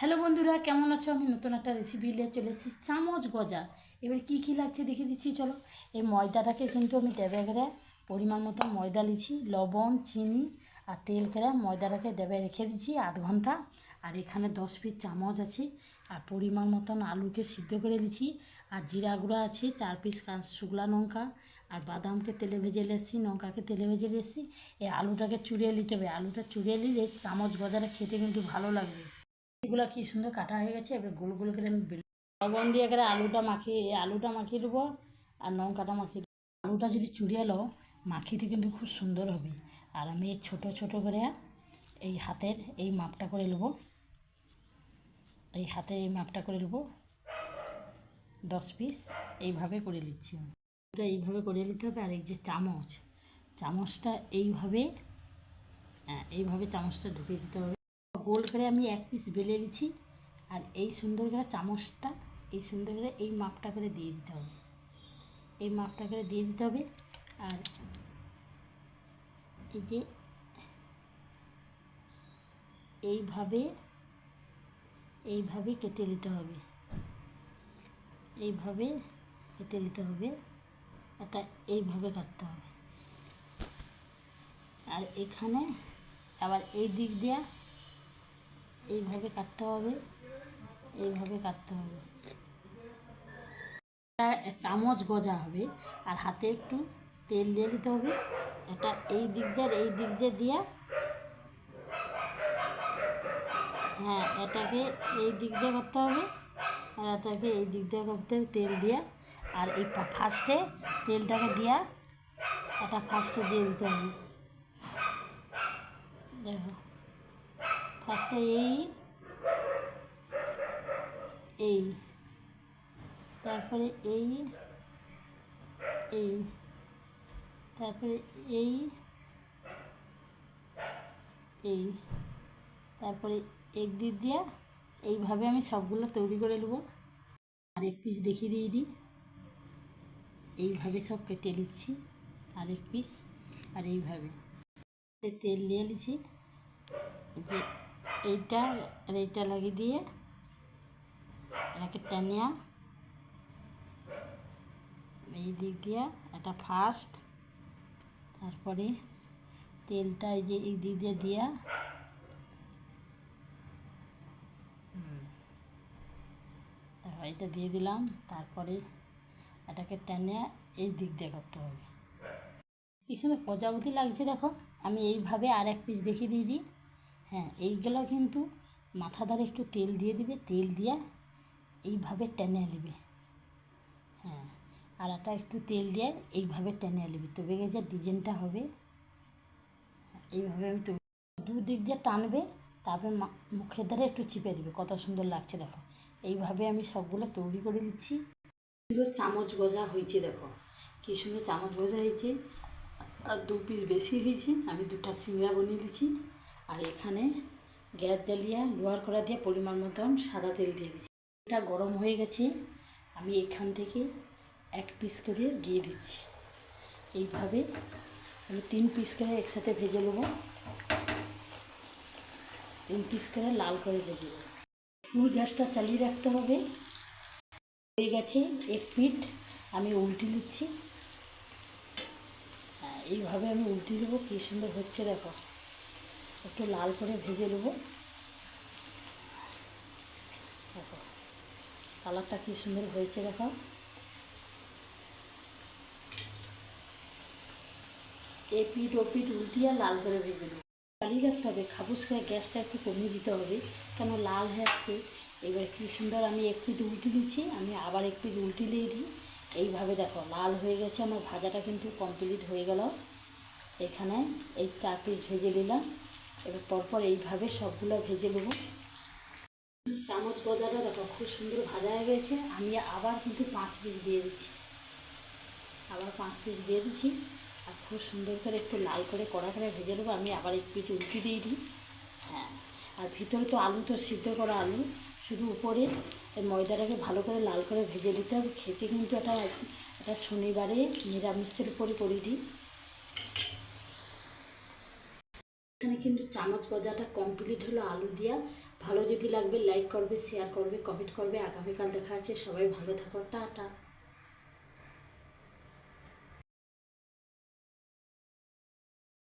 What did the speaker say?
Hello বন্ধুরা, কেমন আছো? আমি নতুন একটা রেসিপি নিয়ে চলে এসেছি, চামচ গজা। এবার কী কী লাগছে দেখে দিচ্ছি, চলো। এই ময়দাটাকে কিন্তু আমি দেবে করে পরিমাণ মতো ময়দা লিছি লবণ, চিনি আর তেল করে ময়দাটাকে দেবে রেখে দিচ্ছি আধ ঘণ্টা। আর এখানে দশ পিস চামচ আছে আর পরিমাণ মতন আলুকে সিদ্ধ করে লিছি আর জিরা গুঁড়া আছে, চার পিস শুকলা লঙ্কা। আর বাদামকে তেলে ভেজে এসেছি, লঙ্কাকে তেলে ভেজে এসেছি। এই আলুটাকে চুড়িয়ে নিতে হবে। আলুটা চুড়িয়ে নিলে চামচ গজাটা খেতে কিন্তু ভালো লাগবে। এগুলো কি সুন্দর কাটা হয়ে গেছে? এবার গোল গোল করে আমি লবণ দিয়ে করে আলুটা মাখিয়ে আলুটা মাখিয়ে দেবো আর লঙ্কাটা মাখিয়ে দেবো। আলুটা যদি চুড়িয়ে লো মাখিতে কিন্তু খুব সুন্দর হবে। আর আমি এই ছোটো ছোটো করে এই হাতের এই মাপটা করে নেব। এই হাতে এই মাপটা করে নেব। দশ পিস এইভাবে করে নিচ্ছি আমি। এইভাবে করে নিতে হবে আর এই যে চামচ চামচটা এইভাবে হ্যাঁ এইভাবে চামচটা ঢুকিয়ে দিতে হবে। গোল করে আমি এক পিস বেলে দিচ্ছি আর এই সুন্দর করে চামচটা, এই সুন্দর করে এই মাপটা করে দিয়ে দিতে হবে। এই মাপটা করে দিয়ে দিতে হবে। আর এই যে এইভাবে এইভাবে কেটে নিতে হবে। এইভাবে কেটে নিতে হবে। এটা এইভাবে কাটতে হবে। আর এখানে আবার এই দিক দিয়ে এইভাবে কাটতে হবে, এইভাবে কাটতে হবে। চামচ গজা হবে, আর হাতে একটু তেল দিয়ে দিতে হবে। এটা এই দিক দিয়ে এই দিক দিয়ে দিয়া হ্যাঁ এটাকে এই দিক দিয়ে করতে হবে, আর এটাকে এই দিক দিয়ে করতে হবে তেল দিয়ে। আর এই ফার্স্টে তেলটাকে দিয়া, এটা ফার্স্টে দিয়ে দিতে হবে দেখো ফার্স্টে এই এই তারপরে এই এই তারপরে এই এই তারপরে এক দিক দিয়া এইভাবে আমি সবগুলো তৈরি করে নেব। আর এক পিস দেখিয়ে দিয়ে দিই। এইভাবে সব কেটে নিচ্ছি। এক পিস আর এইভাবে। তেল নিয়ে নিচ্ছি। যে এইটা, আর এইটা লাগিয়ে দিয়ে এটাকে টানিয়া এই দিক দিয়া এটা ফার্স্ট তারপরে তেলটা এই যে এই দিক দিয়ে দিয়া। এটা দিয়ে দিলাম, তারপরে এটাকে টেনে এই দিক দিয়ে করতে হবে। কি সুন্দর প্রজাপতি লাগছে দেখো। আমি এইভাবে আর এক পিস দেখিয়ে দিয়ে দিই। হ্যাঁ এইগুলো কিন্তু মাথা ধারে একটু তেল দিয়ে দিবে, তেল দিয়ে এইভাবে টেনে নেবে। হ্যাঁ আর একটা একটু তেল দিয়ে এইভাবে টেনে নেবে। তবে যে ডিজাইনটা হবে, এইভাবে আমি তো দুদিক দিয়ে টানবে, তারপরে মুখের ধারে একটু চিপে দিবে। কত সুন্দর লাগছে, দেখো। এইভাবে আমি সবগুলো তৈরি করে দিচ্ছি। সুন্দর চামচ গজা হয়েছে, দেখো। কী সুন্দর চামচ গজা হয়েছে। আর দু পিস বেশি হয়েছে। আমি দুটা সিঙ্গড়া বানিয়ে দিচ্ছি। আর এখানে গ্যাস জ্বালিয়ে লোহার কড়া দিয়ে পরিমাণ মতন সাদা তেল দিয়ে দিচ্ছি। এটা গরম হয়ে গেছে আমি এখান থেকে এক পিস করে দিয়ে দিচ্ছি। এইভাবে আমি তিন পিস করে একসাথে ভেজে নেব। তিন পিস করে লাল করে ভেজে নেব। ফুল গ্যাসটা চালিয়ে রাখতে হবে। হয়ে গেছে এক পিঠ আমি উল্টে নিচ্ছি। হ্যাঁ, এইভাবে আমি উল্টে নেব কী সুন্দর হচ্ছে দেখো। একটু লাল করে ভেজে নেব। দেখো, কালারটা কী সুন্দর হয়েছে, দেখো। এ পিঠ ও পিঠ উল্টিয়ে লাল করে ভেজে নেব। চালিয়ে রাখতে হবে, খাবুস গ্যাসটা একটু কমিয়ে দিতে হবে, কেন লাল হয়ে আসছে। এবার কী সুন্দর আমি এক পিঠ উল্টে দিচ্ছি, আমি আবার এক পিঠ উল্টে দিয়ে দিই। এইভাবে দেখো, লাল হয়ে গেছে, আমার ভাজাটা কিন্তু কমপ্লিট হয়ে গেল। এখানে এই চার পিস ভেজে দিলাম। এবার পরপর এইভাবে সবগুলো ভেজে নেব। চামচ গজাটা দেখো, খুব সুন্দর ভাজা হয়ে গেছে। আমি আবার কিন্তু পাঁচ পিস দিয়ে দিচ্ছি। আবার পাঁচ পিস দিয়ে দিচ্ছি। আর খুব সুন্দর করে একটু লাল করে কড়া করে ভেজে নেব। আমি আবার একটু উল্টে দিয়ে দিই। হ্যাঁ আর ভিতরে তো আলু, তো সিদ্ধ করা আলু। শুধু উপরে ময়দাটাকে ভালো করে লাল করে ভেজে দিতে হবে। খেতে কিন্তু এটা এটা শনিবারে নিরামিষের উপরে করে দিই এখানে কিন্তু চামচ গজাটা কমপ্লিট হলো আলু দিয়া। ভালো যদি লাগবে লাইক করবে শেয়ার করবে কমেন্ট করবে। আগামীকাল দেখা আছে সবাই ভালো থাকো। টাটা।